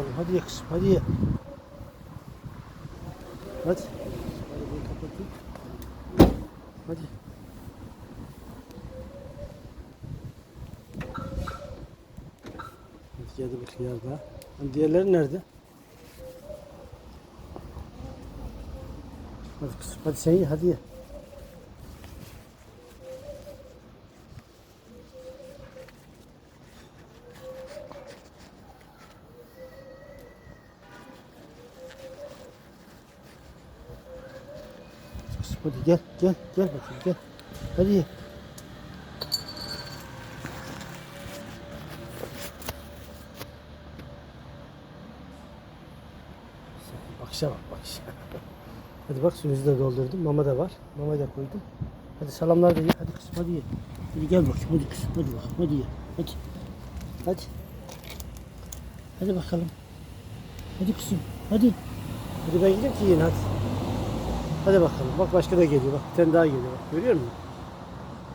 bakalım. Hadi ye kızım. Hadi ye. Hadi. Hadi. Hadi geldi bu hıyar daha. Hani diğerleri nerede? Hadi kızım. Hadi sen ye. Hadi ye. Kızım hadi gel. Gel. Gel bakayım gel. Hadi ye. Bakışa bak bakışa. Hadi bak suyunuzu da doldurdum. Mama da var. Mama da koydum. Hadi salamlar da ye. Hadi kızım hadi ye. Hadi gel bakayım. Hadi kızım. Hadi bakalım. Hadi ye. Hadi. Hadi. Hadi bakalım. Hadi kızım. Hadi. Hadi ben gideyim ki yiyin hadi. Hadi bakalım. Bak başka da geliyor. Bak bir tane daha geliyor. Bak görüyor musun?